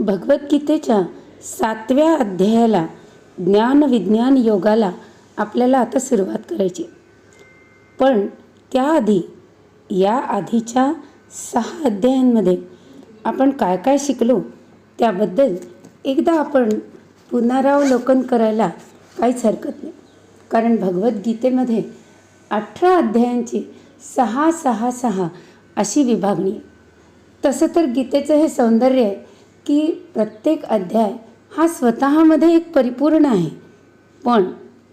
भगवद्गीतेच्या सातव्या अध्यायाला ज्ञान विज्ञान योगाला आपल्याला आता सुरुवात करायची. पण त्याआधी या आधीच्या सहा अध्यायांमध्ये आपण काय काय शिकलो त्याबद्दल एकदा आपण पुनरावलोकन करायला काहीच हरकत नाही. कारण भगवद्गीतेमध्ये अठरा अध्यायांची सहा सहा सहा अशी विभागणी आहे. तसं तर गीतेचं हे सौंदर्य आहे. की प्रत्येक अध्याय हा स्वतःमध्ये एक परिपूर्ण आहे. पण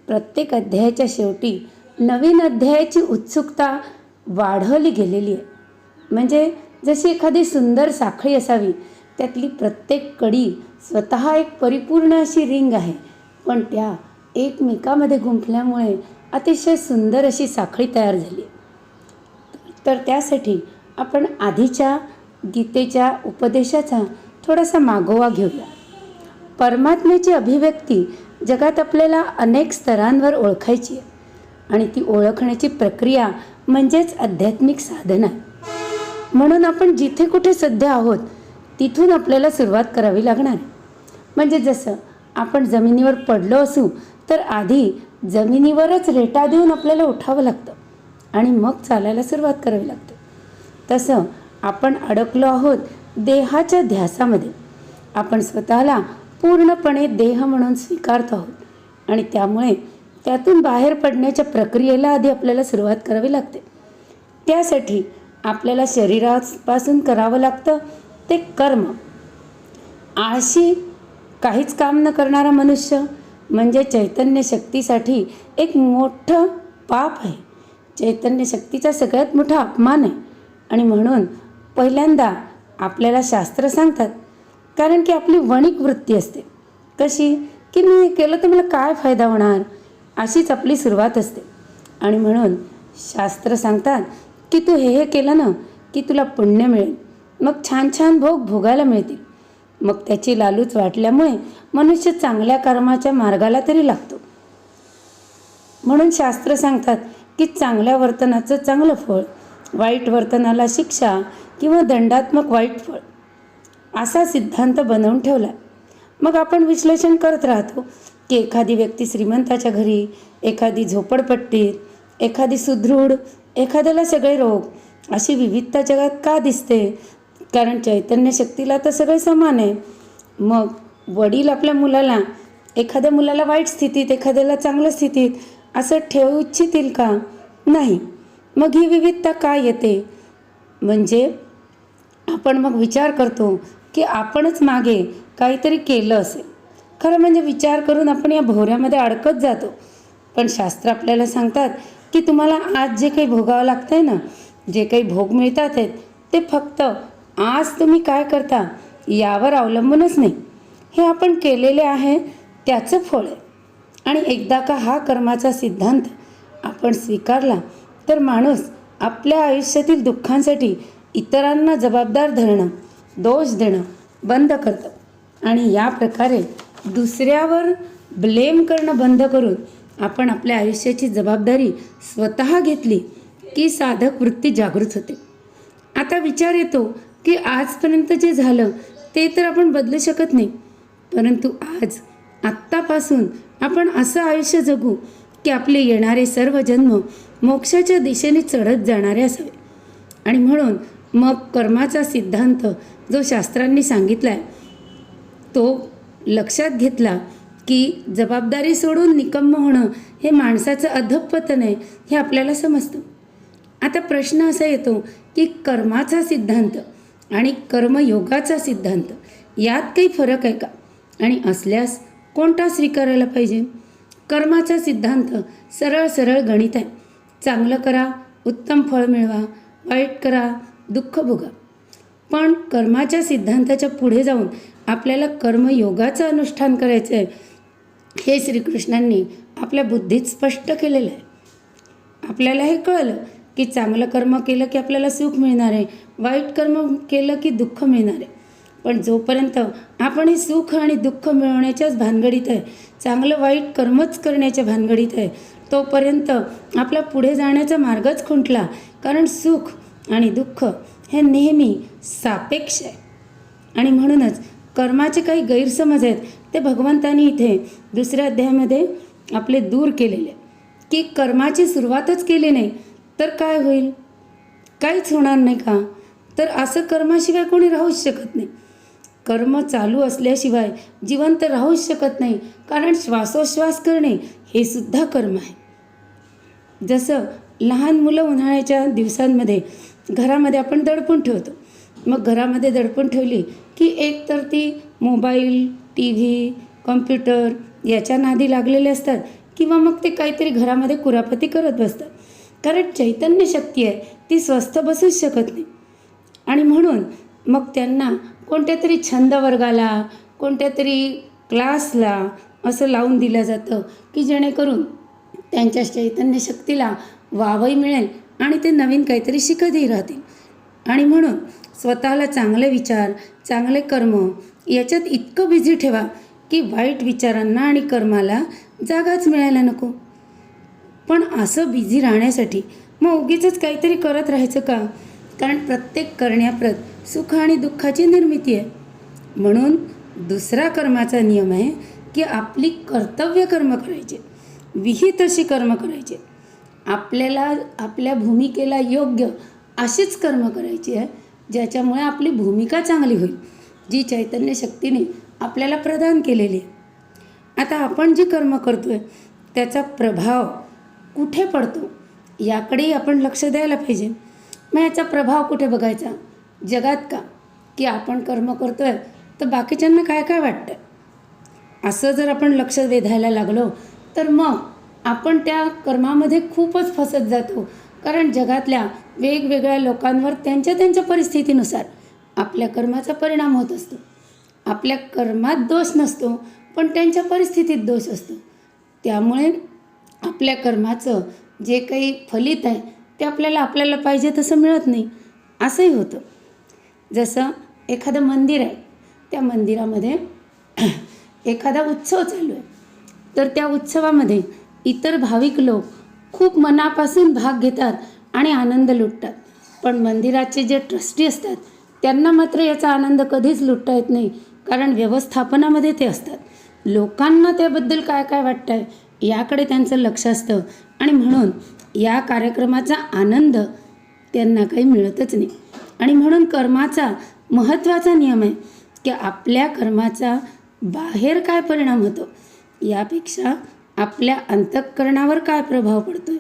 प्रत्येक अध्यायाच्या शेवटी नवीन अध्यायाची उत्सुकता वाढवली गेलेली आहे. म्हणजे जशी एखादी सुंदर साखळी असावी त्यातली प्रत्येक कडी स्वतः एक परिपूर्ण अशी रिंग आहे. पण त्या एकमेकामध्ये गुंफल्यामुळे अतिशय सुंदर अशी साखळी तयार झाली. तर त्यासाठी आपण आधीच्या गीतेच्या उपदेशाचा थोडासा मागोवा घेऊया. परमात्म्याची अभिव्यक्ती जगात आपल्याला अनेक स्तरांवर ओळखायची आहे आणि ती ओळखण्याची प्रक्रिया म्हणजेच आध्यात्मिक साधना आहे. म्हणून आपण जिथे कुठे सध्या आहोत तिथून आपल्याला सुरुवात करावी लागणार म्हणजे जसं आपण जमिनीवर पडलो असू तर आधी जमिनीवरच रेटा देऊन आपल्याला उठावं लागतं आणि मग चालायला सुरुवात करावी लागते. तसं आपण अडकलो आहोत देहाच्या ध्यासामध्ये. आपण स्वतःला पूर्णपणे देह म्हणून स्वीकारत आहोत. आणि त्यामुळे त्यातून बाहेर पडण्याच्या प्रक्रियेला आधी आपल्याला सुरुवात करावी लागते. त्यासाठी आपल्याला शरीरापासून करावं लागतं ते कर्म. आळशी काहीच काम न करणारा मनुष्य म्हणजे चैतन्य शक्तीसाठी एक मोठं पाप आहे. चैतन्य शक्तीचा सगळ्यात मोठा अपमान आहे. आणि म्हणून पहिल्यांदा आपल्याला शास्त्र सांगतात. कारण की आपली वणिक वृत्ती असते. कशी? की मी हे केलं तर मला काय फायदा होणार? अशीच आपली सुरुवात असते. आणि म्हणून शास्त्र सांगतात की तू हे हे केलं ना की तुला पुण्य मिळेल. मग छान छान भोग भोगायला मिळतील. मग त्याची लालूच वाटल्यामुळे मनुष्य चांगल्या कर्माच्या मार्गाला तरी लागतो. म्हणून शास्त्र सांगतात की चांगल्या वर्तनाचं चांगलं फळ वाईट वर्तनाला शिक्षा किंवा दंडात्मक वाईट फळ असा सिद्धांत बनवून ठेवला. मग आपण विश्लेषण करत राहतो की एखादी व्यक्ती श्रीमंताच्या घरी एखादी झोपडपट्टीत एखादी सुदृढ एखाद्याला सगळे रोग अशी विविधता जगात का दिसते? कारण चैतन्य शक्तीला तर सगळे समान आहे. मग वडील आपल्या मुलाला एखाद्या मुलाला वाईट स्थितीत एखाद्याला चांगल्या स्थितीत असं ठेवू इच्छितील का? नाही. मग ही विविधता का येते? म्हणजे आपण मग विचार करतो की आपणच मागे काहीतरी केलं असेल. खरं म्हणजे विचार करून आपण या भोवऱ्यामध्ये अडकत जातो. पण शास्त्र आपल्याला सांगतात की तुम्हाला आज जे काही भोगावं लागतं आहे ना जे काही भोग मिळतात आहेत ते फक्त आज तुम्ही काय करता यावर अवलंबूनच नाही. हे आपण केलेले आहे त्याचं फळ आहे. आणि एकदा का हा कर्माचा सिद्धांत आपण स्वीकारला तर माणूस आपल्या आयुष्यातील दुःखांसाठी इतरांना जबाबदार धरणं दोष देणं बंद करतं. आणि या प्रकारे दुसऱ्यावर ब्लेम करणं बंद करून आपण आपल्या आयुष्याची जबाबदारी स्वतः घेतली की साधक वृत्ती जागृत होते. आता विचार येतो की आजपर्यंत जे झालं ते तर आपण बदलू शकत नाही. परंतु आज आत्तापासून आपण असं आयुष्य जगू की आपले येणारे सर्व जन्म मोक्षाच्या दिशेने चढत जाणारे असावे. आणि म्हणून मग कर्माचा सिद्धांत जो शास्त्रांनी सांगितला आहे तो लक्षात घेतला की जबाबदारी सोडून निकम्म होणं हे माणसाचं अधपतन आहे हे आपल्याला समजतं. आता प्रश्न असा येतो की कर्माचा सिद्धांत आणि कर्मयोगाचा सिद्धांत यात काही फरक आहे का? आणि असल्यास कोणता स्वीकारायला पाहिजे? कर्माचा सिद्धांत सरळ सरळ गणित आहे. चांगलं करा उत्तम फळ मिळवा वाईट करा दुःख भोगा. पण कर्माच्या सिद्धांताच्या पुढे जाऊन आपल्याला कर्मयोगाचं अनुष्ठान करायचं आहे हे श्रीकृष्णांनी आपल्या बुद्धीत स्पष्ट केलेलं आहे. आपल्याला हे कळलं की चांगलं कर्म केलं की आपल्याला सुख मिळणार आहे वाईट कर्म केलं की दुःख मिळणार आहे. पण जोपर्यंत आपण हे सुख आणि दुःख मिळवण्याच्याच भानगडीत आहे चांगलं वाईट कर्मच करण्याच्या भानगडीत आहे तोपर्यंत आपला पुढे जाण्याचा मार्गच खुंटला. कारण सुख आणि दुःख हे नेहमी सापेक्ष आहे. आणि म्हणूनच कर्माचे काही गैरसमज आहेत ते भगवंतानी इथे दुसऱ्या अध्यायामध्ये आपले दूर केलेले की कर्माची सुरुवातच केली नाही तर काय होईल? काहीच होणार नाही का? तर असं कर्माशिवाय कोणी राहूच शकत नाही. कर्म चालू असल्याशिवाय जिवंत राहूच शकत नाही कारण श्वासोश्वास करणे हे सुद्धा कर्म आहे. जसं लहान मुलं उन्हाळ्याच्या दिवसांमध्ये घरामध्ये आपण दडपून ठेवतो. मग घरामध्ये दडपून ठेवली की एक तर ती मोबाईल टी व्ही कॉम्प्युटर याच्या नादी लागलेले असतात किंवा मग ते काहीतरी घरामध्ये कुरापती करत बसतात. कारण चैतन्य शक्ती आहे ती स्वस्थ बसूच शकत नाही. आणि म्हणून मग त्यांना कोणत्या तरी छंद वर्गाला कोणत्या तरी क्लासला असं लावून दिलं जातं की जेणेकरून त्यांच्या चैतन्य शक्तीला वावही मिळेल आणि ते नवीन काहीतरी शिकतही राहतील. आणि म्हणून स्वतःला चांगले विचार चांगले कर्म याच्यात इतकं बिझी ठेवा की वाईट विचारांना आणि कर्माला जागाच मिळायला नको. पण असं बिझी राहण्यासाठी मग उगीच काहीतरी करत राहायचं का? कारण प्रत्येक करण्याप्रत सुख आणि दुःखाची निर्मिती आहे. म्हणून दुसरा कर्माचा नियम आहे की आपली कर्तव्य कर्म करायचे विहित अशी कर्म करायचे. आपल्याला आपल्या भूमिकेला योग्य अशीच कर्म करायची आहे ज्याच्यामुळे आपली भूमिका चांगली होईल जी चैतन्य शक्तीने आपल्याला प्रदान केलेली आहे. आता आपण जी कर्म करतो आहे त्याचा प्रभाव कुठे पडतो याकडेही आपण लक्ष द्यायला पाहिजे. मग याचा प्रभाव कुठे बघायचा? जगात का? की आपण कर्म करतो आहे तर बाकीच्यांना काय काय वाटतं असं जर आपण लक्ष वेधायला लागलो तर मग आपण त्या कर्मामध्ये खूपच फसत जातो. कारण जगातल्या वेगवेगळ्या लोकांवर त्यांच्या त्यांच्या परिस्थितीनुसार आपल्या कर्माचा परिणाम होत असतो. आपल्या कर्मात दोष नसतो पण त्यांच्या परिस्थितीत दोष असतो. त्यामुळे आपल्या कर्माचं जे काही फलित आहे ते आपल्याला आपल्याला पाहिजे तसं मिळत नाही. असंही होतं. जसं एखादं मंदिर आहे त्या मंदिरामध्ये एखादा उत्सव चालू आहे. तर त्या उत्सवामध्ये इतर भाविक लोक खूप मनापासून भाग घेतात आणि आनंद लुटतात. पण मंदिराचे जे ट्रस्टी असतात त्यांना मात्र याचा आनंद कधीच लुटता येत नाही कारण व्यवस्थापनामध्ये ते असतात. लोकांना त्याबद्दल काय काय वाटतं आहे याकडे त्यांचं लक्ष असतं. आणि म्हणून या कार्यक्रमाचा आनंद त्यांना काही मिळतच नाही. आणि म्हणून कर्माचा महत्त्वाचा नियम आहे की आपल्या कर्माचा बाहेर काय परिणाम होतो यापेक्षा आपल्या अंतःकरणावर काय प्रभाव पडतो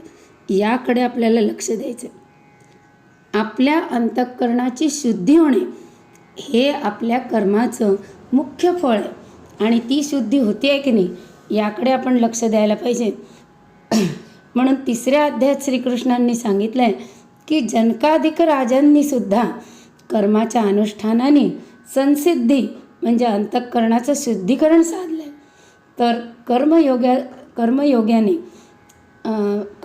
याकडे आपल्याला लक्ष द्यायचं आपल्या अंतःकरणाची शुद्धी होणे हे आपल्या कर्माचं मुख्य फळ आहे. आणि ती शुद्धी होती आहे की नाही याकडे आपण लक्ष द्यायला पाहिजे. म्हणून तिसऱ्या अध्यायात श्रीकृष्णांनी सांगितलं आहे की जनकाधिक राजांनीसुद्धा कर्माच्या अनुष्ठानाने संसिद्धी म्हणजे अंतःकरणाचं शुद्धीकरण साधलं आहे तर कर्मयोग्या कर्मयोग्याने.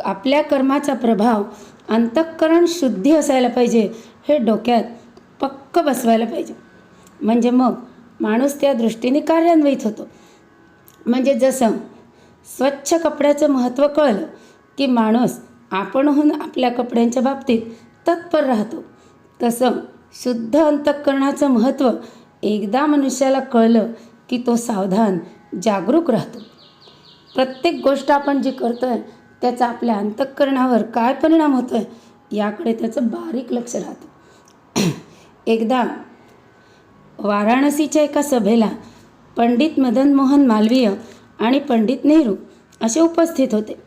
आपल्या कर्माचा प्रभाव अंतःकरण शुद्धी असायला पाहिजे हे डोक्यात पक्क बसवायला पाहिजे. म्हणजे मग माणूस त्या दृष्टीने कार्यान्वित होतो. म्हणजे जसं स्वच्छ कपड्याचं महत्त्व कळलं की माणूस आपणहून आपल्या कपड्यांच्या बाबतीत तत्पर राहतो. तसं शुद्ध अंतःकरणाचं महत्त्व एकदा मनुष्याला कळलं की तो सावधान जागरूक राहतो. प्रत्येक गोष्ट आपण जी करतो आहे त्याचा आपल्या अंतःकरणावर काय परिणाम होतो आहे याकडे त्याचं बारीक लक्ष राहतं. एकदा वाराणसीच्या एका सभेला पंडित मदन मोहन मालवीय आणि पंडित नेहरू असे उपस्थित होते.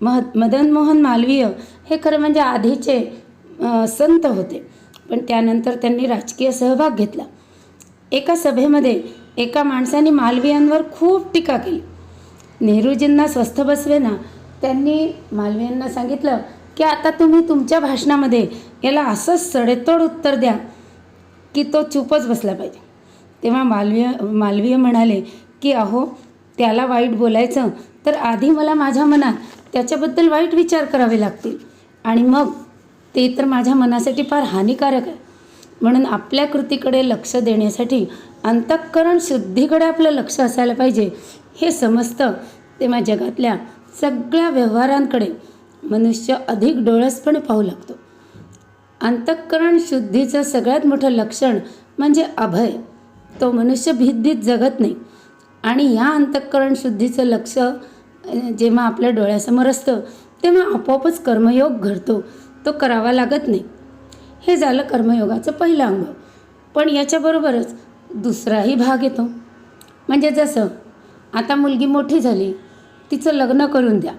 मह मदन मोहन मालवीय हे खरं म्हणजे आधीचे संत होते. पण त्यानंतर त्यांनी राजकीय सहभाग घेतला. एका सभेमध्ये एका माणसाने मालवीयांवर खूप टीका केली. नेहरूजींना स्वस्थ बसवे ना त्यांनी मालवीयांना सांगितलं की आता तुम्ही तुमच्या भाषणामध्ये याला असं सडेतोड उत्तर द्या की तो चूपच बसला पाहिजे. तेव्हा मालवीय मालवीय म्हणाले की अहो त्याला वाईट बोलायचं तर आधी मला माझ्या मनात त्याच्याबद्दल वाईट विचार करावे लागतील. आणि मग ते तर माझ्या मनासाठी फार हानिकारक आहे. म्हणून आपल्या कृतीकडे लक्ष देण्यासाठी अंतःकरण शुद्धीकडे आपलं लक्ष असायला पाहिजे. हे समजतं तेव्हा जगातल्या सगळ्या व्यवहारांकडे मनुष्य अधिक डोळसपणे पाहू लागतो. अंतःकरण शुद्धीचं सगळ्यात मोठं लक्षण म्हणजे अभय. तो मनुष्य भीतीत जगत नाही. आणि ह्या अंतःकरण शुद्धीचं लक्ष जेव्हा आपल्या डोळ्यासमोर असतं तेव्हा आपोआपच कर्मयोग घडतो. तो करावा लागत नाही. हे झालं कर्मयोगाचं पहिलं अंग. पण याच्याबरोबरच दुसराही भाग येतो. म्हणजे जसं आता मुलगी मोठी झाली तिचं लग्न करून द्या.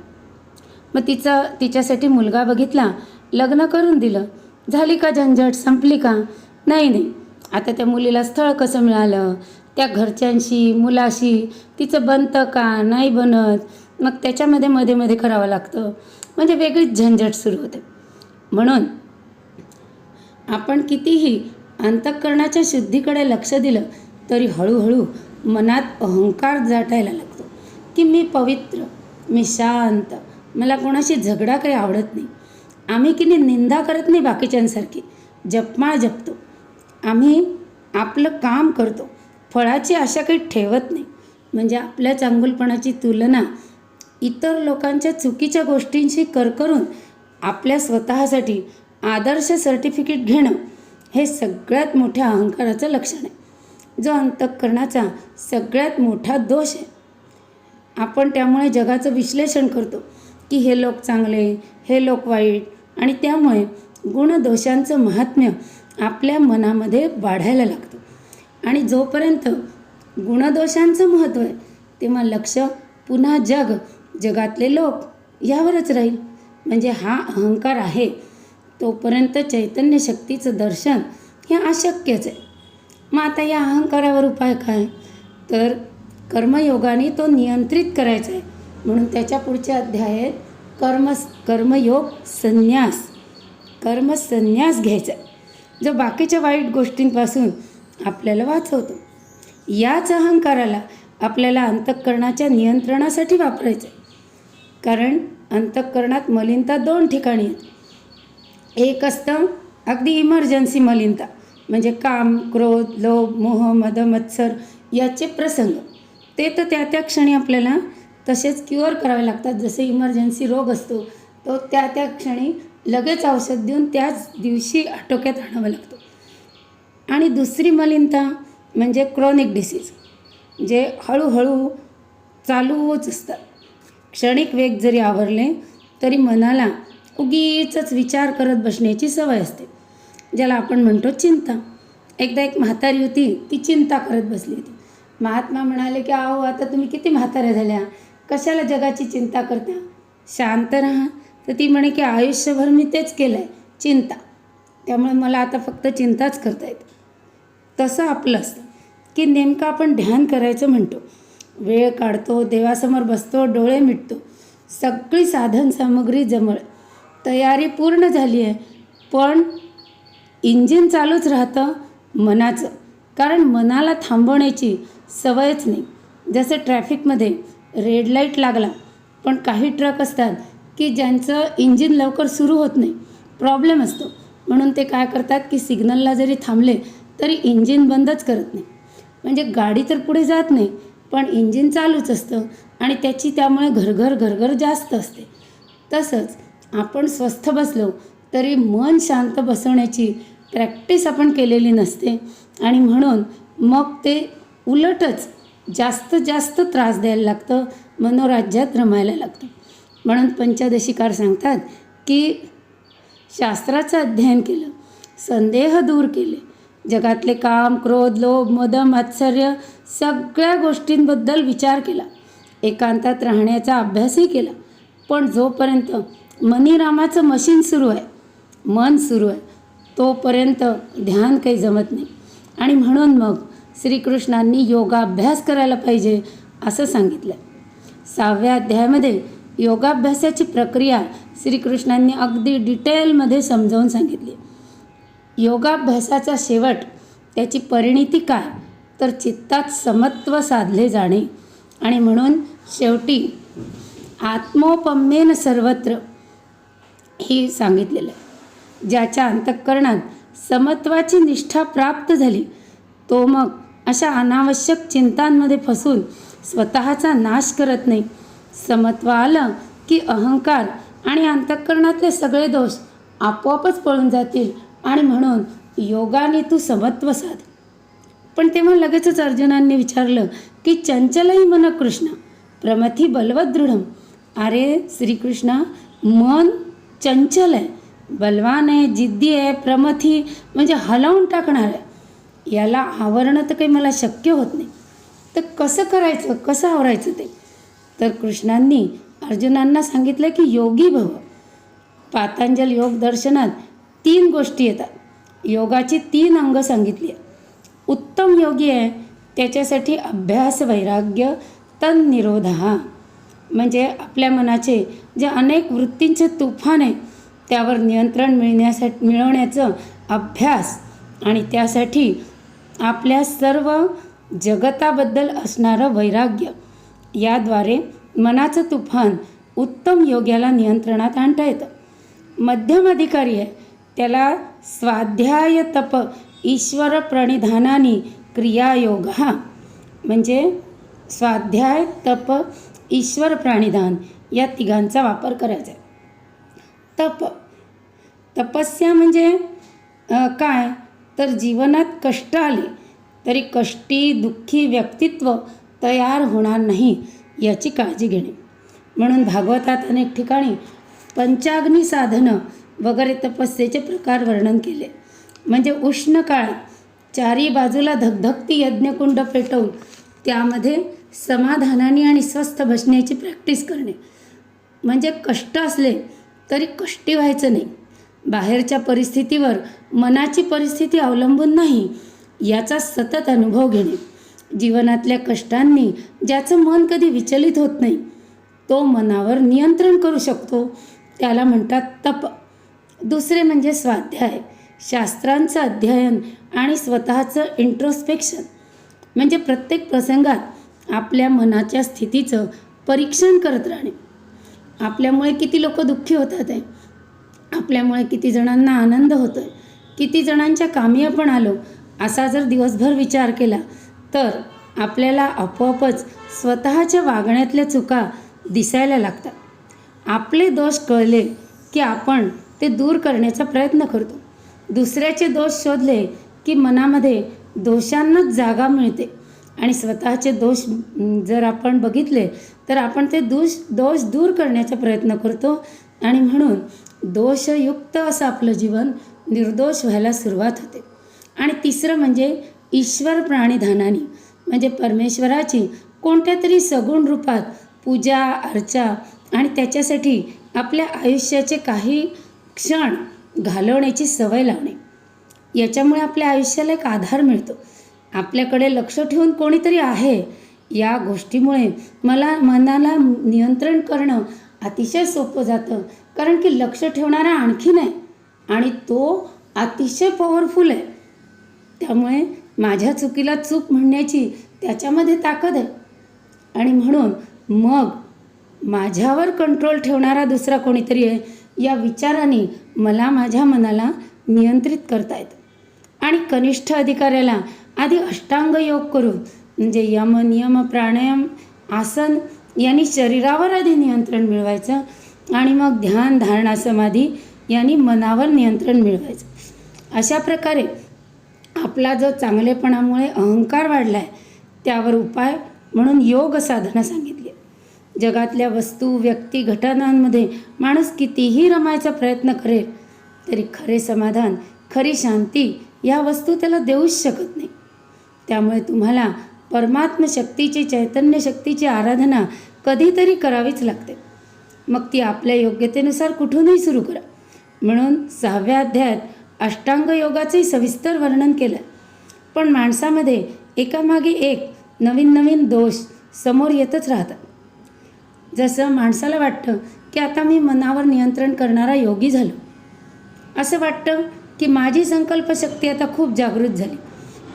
मग तिचं तिच्यासाठी मुलगा बघितला लग्न करून दिलं. झाली का झंझट? संपली का? नाही नाही. आता त्या मुलीला स्थळ कसं मिळालं? त्या घरच्यांशी मुलाशी तिचं बनतं का? नाही बनत. मग त्याच्यामध्ये मध्ये मध्ये करावं लागतं. म्हणजे वेगळीच झंझट सुरू होते. म्हणून आपण कितीही अंतःकरणाच्या शुद्धीकडे लक्ष दिलं तरी हळूहळू मनात अहंकार जाटायला लागतो. की मी पवित्र मी शांत मला कोणाशी झगडा काही आवडत नाही. आम्ही की नाही निंदा करत नाही बाकीच्यांसारखी. जपमाळ जपतो. आम्ही आपलं काम करतो. फळाची आशा काही ठेवत नाही. म्हणजे आपल्या चांगुलपणाची तुलना इतर लोकांच्या चुकीच्या गोष्टींशी करकरून आपल्या स्वतःसाठी आदर्श सर्टिफिकेट घेणं हे सगळ्यात मोठ्या अहंकाराचं लक्षण आहे. जो अंतःकरणाचा सगळ्यात मोठा दोष आहे. आपण त्यामुळे जगाचं विश्लेषण करतो की हे लोक चांगले हे लोक वाईट आणि त्यामुळे गुणदोषांचं महात्म्य आपल्या मनामध्ये वाढायला लागतं. आणि जोपर्यंत गुणदोषांचं महत्त्व आहे तेव्हा लक्ष पुन्हा जग जगातले लोक यावरच राहील. म्हणजे हा अहंकार आहे तोपर्यंत चैतन्य शक्तीचं दर्शन हे अशक्यच आहे. मग आता या अहंकारावर उपाय काय? तर कर्मयोगाने तो नियंत्रित करायचा आहे. म्हणून त्याच्या पुढच्या अध्यायात कर्म कर्मयोग संन्यास कर्मसन्यास घ्यायचा आहे. जो बाकीच्या वाईट गोष्टींपासून आपल्याला वाचवतो. याच अहंकाराला आपल्याला अंतःकरणाच्या नियंत्रणासाठी वापरायचं आहे. कारण अंतःकरणात मलिनता दोन ठिकाणी आहेत. एक असतं अगदी इमर्जन्सी मलिनता. म्हणजे काम क्रोध लोभ मोह मद मत्सर याचे प्रसंग. ते तर त्या त्या क्षणी आपल्याला तसेच क्युअर करावे लागतात. जसे इमर्जन्सी रोग असतो तो त्या त्या क्षणी लगेच औषध देऊन त्याच दिवशी आटोक्यात आणावा लागतो. आणि दुसरी मलिनता म्हणजे क्रॉनिक डिसीज जे हळूहळू चालूच असतात. क्षणिक वेग जरी आवरले तरी मनाला उगीचच विचार करत बसण्याची सवय असते. ज्याला आपण म्हणतो चिंता. एकदा एक म्हातारी होती ती चिंता करत बसली होती. महात्मा म्हणाले की अहो आता तुम्ही किती म्हाताऱ्या झाल्या? कशाला जगाची चिंता करता? शांत राहा. तर ती म्हणे की आयुष्यभर मी तेच केलं आहे चिंता. त्यामुळे मला आता फक्त चिंताच करता येते. तसं आपलं असतं की नेमकं आपण ध्यान करायचं म्हणतो. वेळ काढतो देवासमोर बसतो डोळे मिटतो. सगळी साधन सामग्री जमळ. तयारी पूर्ण झाली आहे पण इंजिन चालूच राहतं मनाचं. कारण मनाला थांबवण्याची सवयच नाही. जसं ट्रॅफिकमध्ये रेड लाइट लागला पण काही ट्रक असतात की ज्यांचं इंजिन लवकर सुरू होत नाही. प्रॉब्लेम असतो. म्हणून ते काय करतात की सिग्नलला जरी थांबले तरी इंजिन बंदच करत नाही. म्हणजे गाडी तर पुढे जात नाही पण इंजिन चालूच असतं आणि त्याची त्यामुळे घरघर घरघर जास्त असते. तसंच आपण स्वस्थ बसलो तरी मन शांत बसवण्याची प्रॅक्टिस आपण केलेली नसते. आणि म्हणून मग ते उलटच जास्त जास्त त्रास द्यायला लागतं मनोराज्यात रमायला लागतं. म्हणून पंचदशिकार सांगतात की शास्त्राचं अध्ययन केलं संदेह दूर केले. जगातले काम क्रोध लोभ मद मात्सर्य सगळ्या गोष्टींबद्दल विचार केला. एकांतात राहण्याचा अभ्यासही केला. पण जोपर्यंत मनीरामाचं मशीन सुरू आहे मन सुरू आहे तोपर्यंत ध्यान काही जमत नाही. आणि म्हणून मग श्रीकृष्णांनी योगाभ्यास करायला पाहिजे असं सांगितलं. सहाव्या अध्यायामध्ये योगाभ्यासाची प्रक्रिया श्रीकृष्णांनी अगदी डिटेलमध्ये समजावून सांगितली. योगाभ्यासाचा शेवट त्याची परिणिती काय? तर चित्तात समत्व साधले जाणे. आणि म्हणून शेवटी आत्मोपम्येन सर्वत्र ही सांगितलेलं. आहे ज्याच्या अंतःकरणात समत्वाची निष्ठा प्राप्त झाली तो मग अशा अनावश्यक चिंतांमध्ये फसून स्वतःचा नाश करत नाही. समत्व आलं की अहंकार आणि अंतःकरणातले सगळे दोष आपोआपच पळून जातील आणि म्हणून योगाने तू समत्व साध. पण तेव्हा लगेचच अर्जुनांनी विचारलं की चंचलही मन कृष्ण प्रमथी बलवत दृढम अरे श्रीकृष्ण मन चंचल आहे. बलवान आहे जिद्दी आहे प्रमथी म्हणजे हलवून टाकणार आहे. याला आवरणं तर काही मला शक्य होत नाही. तर कसं करायचं कसं आवरायचं ते? तर कृष्णांनी अर्जुनांना सांगितलं की योगी भव. पातांजल योग दर्शनात तीन गोष्टी येतात. योगाची तीन अंग सांगितली आहे उत्तम योगी आहे त्याच्यासाठी अभ्यास वैराग्य तन हा. म्हणजे आपल्या मनाचे जे अनेक वृत्तींचे तुफान आहे त्यावर नियंत्रण मिळण्यासाठी मिळवण्याचं अभ्यास आणि त्यासाठी आपल्या सर्व जगताबद्दल असणारं वैराग्य याद्वारे मनाचं तुफान उत्तम योग्याला नियंत्रणात आणता येतं. मध्यम अधिकारी आहे. त्याला स्वाध्याय तप ईश्वर प्रणिधानानी क्रियायोग हा म्हणजे स्वाध्याय तप ईश्वर प्राणिधान या तिघांचा वापर करायचा आहे. तप. तपस्या म्हणजे काय? तर जीवनात कष्ट आले तरी कष्टी दुःखी व्यक्तित्व तयार होणार नाही याची काळजी घेणे. म्हणून भागवतात अनेक ठिकाणी पंचाग्नी साधनं वगैरे तपस्येचे प्रकार वर्णन केले. म्हणजे उष्ण काळात चारी बाजूला धगधगती यज्ञकुंड पेटवून त्यामध्ये समाधानाने आणि स्वस्थ बसण्याची प्रॅक्टिस करणे. म्हणजे कष्ट असले तरी कष्टी व्हायचं नाही. बाहेरच्या परिस्थितीवर मनाची परिस्थिती अवलंबून नाही याचा सतत अनुभव घेणे. जीवनातल्या कष्टांनी ज्याचं मन कधी विचलित होत नाही तो मनावर नियंत्रण करू शकतो. त्याला म्हणतात तप. दुसरे म्हणजे स्वाध्याय. शास्त्रांचं अध्ययन आणि स्वतःचं इंट्रोस्पेक्शन म्हणजे प्रत्येक प्रसंगात आपल्या मनाच्या स्थितीचं परीक्षण करत राहणे. आपल्यामुळे किती लोक दुःखी होतात आहे. आपल्यामुळे किती जणांना आनंद होतो आहे किती जणांच्या कामी आपण आलो असा जर दिवसभर विचार केला तर आपल्याला आपोआपच स्वतःच्या वागण्यातल्या चुका दिसायला लागतात. आपले दोष कळले की आपण ते दूर करण्याचा प्रयत्न करतो. दुसऱ्याचे दोष शोधले की मनामध्ये दोषांनाच जागा मिळते. आणि स्वतःचे दोष जर आपण बघितले तर आपण ते दोष दोष दूर करण्याचा प्रयत्न करतो. आणि म्हणून दोषयुक्त असं आपलं जीवन निर्दोष व्हायला सुरुवात होते. आणि तिसरं म्हणजे ईश्वर प्राणीधानाने म्हणजे परमेश्वराची कोणत्या तरी सगुण रूपात पूजा अर्चा आणि त्याच्यासाठी आपल्या आयुष्याचे काही क्षण घालवण्याची सवय लावणे. याच्यामुळे आपल्या आयुष्याला एक आधार मिळतो. आपल्याकडे लक्ष ठेवून कोणीतरी आहे या गोष्टीमुळे मला मनाला नियंत्रण करणं अतिशय सोपं जातं. कारण की लक्ष ठेवणारा आणखी नाही आणि तो अतिशय पॉवरफुल आहे. त्यामुळे माझ्या चुकीला चूक म्हणण्याची त्याच्यामध्ये ताकद आहे. आणि म्हणून मग माझ्यावर कंट्रोल ठेवणारा दुसरा कोणीतरी आहे या विचाराने मला माझ्या मनाला नियंत्रित करता येतं. आणि कनिष्ठ अधिकाऱ्याला आधी अष्टांग योग करून म्हणजे यम नियम प्राणायाम आसन यांनी शरीरावर आधी नियंत्रण मिळवायचं आणि मग ध्यान धारणा समाधी यांनी मनावर नियंत्रण मिळवायचं अशा प्रकारे आपला जो चांगलेपणामुळे अहंकार वाढला आहे त्यावर उपाय म्हणून योग साधना सांगितली आहे. जगातल्या वस्तू व्यक्ती घटनांमध्ये माणूस कितीही रमायचा प्रयत्न करेल तरी खरे समाधान खरी शांती या वस्तू त्याला देऊच शकत नाही त्यामुळे तुम्हाला परमात्म शक्तीची चैतन्य शक्तीची आराधना कधीतरी करावीच लागते. मग ती आपल्या योग्यतेनुसार कुठूनही सुरू करा. म्हणून सहाव्या अध्यायात अष्टांग योगाचंही सविस्तर वर्णन केलं. पण माणसामध्ये एकामागे एक नवीन नवीन दोष समोर येतच राहतात. जसं माणसाला वाटतं की आता मी मनावर नियंत्रण करणारा योगी झालो. असं वाटतं की माझी संकल्पशक्ती आता खूप जागृत झाली.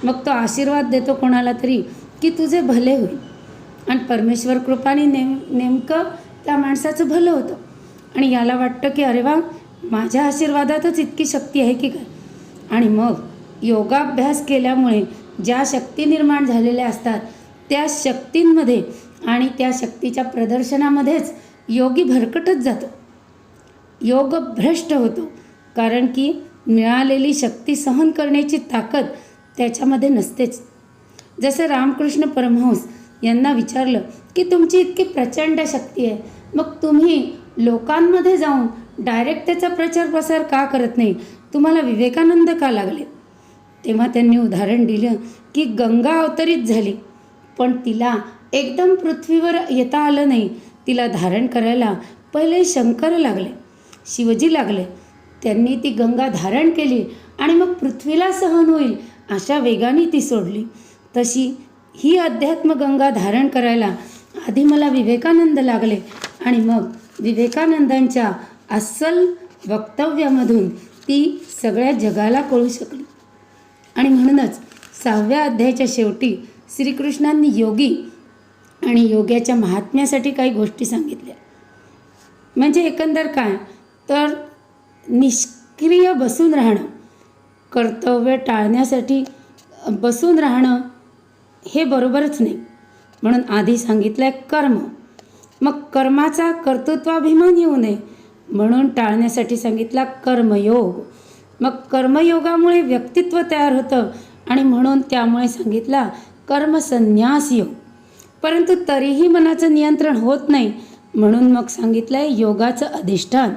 मग तो आशीर्वाद देतो कोणाला तरी की तुझे भले होईल. आणि परमेश्वर कृपाने नेम नेमकं त्या माणसाचं भलं होतं. आणि याला वाटतं की अरे वा माझ्या आशीर्वादातच इतकी शक्ती आहे की काय? आणि मग योगाभ्यास केल्यामुळे ज्या शक्ती निर्माण झालेल्या असतात त्या शक्तींमध्ये आणि त्या शक्तीच्या प्रदर्शनामध्येच योगी भरकटत जातो. योग भ्रष्ट होतो कारण की मिळालेली शक्ती सहन करण्याची ताकद त्याच्यामध्ये नसतेच. जसं रामकृष्ण परमहंस यांना विचारलं की तुमची इतकी प्रचंड शक्ती आहे मग तुम्ही लोकांमध्ये जाऊन डायरेक्ट त्याचा प्रचार प्रसार का करत नाही? तुम्हाला विवेकानंद का लागले? तेव्हा त्यांनी उदाहरण दिलं की गंगा अवतरित झाली पण तिला एकदम पृथ्वीवर येता आलं नाही. तिला धारण करायला पहिले शंकर लागले शिवजी लागले. त्यांनी ती गंगा धारण केली आणि मग पृथ्वीला सहन होईल अशा वेगाने ती सोडली. तशी ही अध्यात्म गंगा धारण करायला आधी मला विवेकानंद लागले आणि मग विवेकानंदांच्या अस्सल वक्तव्यामधून ती सगळ्या जगाला कळू शकली. आणि म्हणूनच सहाव्या अध्यायाच्या शेवटी श्रीकृष्णांनी योगी आणि योग्याच्या महात्म्यासाठी काही गोष्टी सांगितल्या. म्हणजे एकंदर काय? तर निष्क्रिय बसून राहणं. कर्तव्य टाळण्यासाठी बसून राहणं हे बरोबरच नाही. म्हणून आधी सांगितलं आहे कर्म. मग कर्माचा कर्तृत्वाभिमान येऊ नये. म्हणून टाळण्यासाठी सांगितला कर्मयोग. मग कर्मयोगामुळे व्यक्तित्व तयार होतं आणि म्हणून त्यामुळे सांगितला कर्मसन्यास योग परंतु तरीही मनाचं नियंत्रण होत नाही. म्हणून मग सांगितलं आहे योगाचं अधिष्ठान.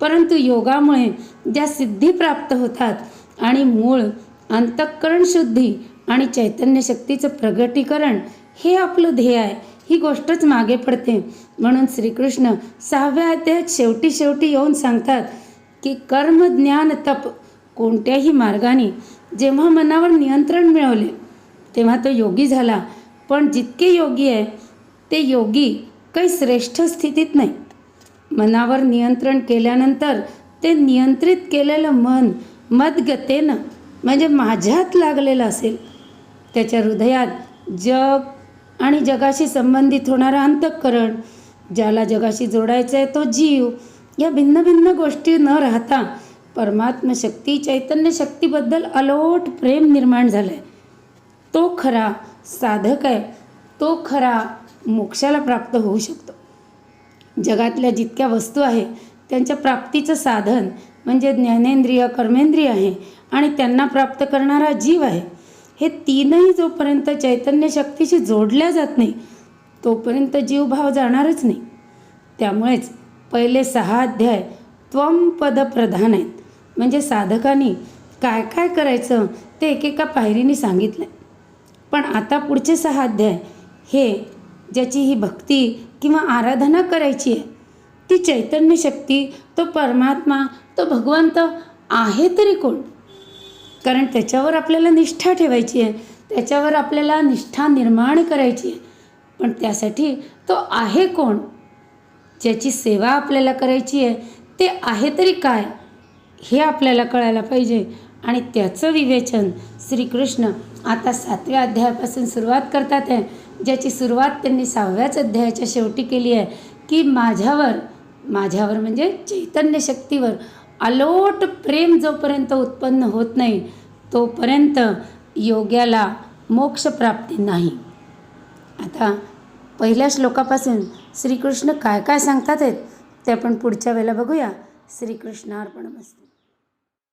परंतु योगामुळे ज्या सिद्धी प्राप्त होतात आणि मूळ अंतःकरणशुद्धी आणि चैतन्यशक्तीचं प्रगटीकरण हे आपलं ध्येय आहे. ही गोष्टच मागे पडते. म्हणून श्रीकृष्ण सहाव्या अध्यायात शेवटी शेवटी येऊन सांगतात की कर्म ज्ञान तप कोणत्याही मार्गाने जेव्हा मनावर नियंत्रण मिळवले तेव्हा तो योगी झाला. पण जितके योगी आहे ते योगी काही श्रेष्ठ स्थितीत नाही मनावर नियंत्रण केल्यानंतर ते नियंत्रित केलेलं मन मदगतेनं म्हणजे माझ्यात लागलेलं असेल त्याच्या हृदयात जग आणि जगाशी संबंधित होणारं अंतःकरण ज्याला जगाशी जोडायचं आहे तो जीव या भिन्न भिन्न गोष्टी न राहता परमात्म शक्ती चैतन्य शक्तीबद्दल अलोट प्रेम निर्माण झालं आहे तो खरा साधक आहे तो खरा मोक्षाला प्राप्त होऊ शकतो. जगातल्या जितक्या वस्तू आहे त्यांच्या प्राप्तीचं साधन म्हणजे ज्ञानेंद्रिय कर्मेंद्रिय आहे आणि त्यांना प्राप्त करणारा जीव आहे. हे तीनही जोपर्यंत चैतन्य शक्तीशी जोडल्या जात नाही तोपर्यंत जीवभाव जाणारच नाही. त्यामुळेच पहिले सहा अध्याय त्वमपद प्रधान आहेत. म्हणजे साधकांनी काय काय करायचं ते एकेका पायरीने सांगितलं पण आता पुढचे सहा अध्याय हे ज्याची ही भक्ती किंवा आराधना करायची आहे ती चैतन्य शक्ती तो परमात्मा तो भगवंत आहे तरी कोण? कारण त्याच्यावर आपल्याला निष्ठा ठेवायची आहे. त्याच्यावर आपल्याला निष्ठा निर्माण करायची आहे. पण त्यासाठी तो आहे कोण? ज्याची सेवा आपल्याला करायची आहे ते आहे तरी काय? हे आपल्याला कळायला पाहिजे. आणि त्याचं विवेचन श्रीकृष्ण आता सातव्या अध्यायापासून सुरुवात करतात आहे. ज्याची सुरुवात त्यांनी सहाव्याच अध्यायाच्या शेवटी केली आहे की माझ्यावर माझ्यावर म्हणजे चैतन्य शक्तीवर अलोट प्रेम जोपर्यंत उत्पन्न होत नाही तोपर्यंत योग्याला मोक्षप्राप्ती नाही. आता पहिल्या श्लोकापासून श्रीकृष्ण काय काय सांगतात आहेत ते आपण पुढच्या वेळेला बघूया. श्रीकृष्णार्पणमस्तू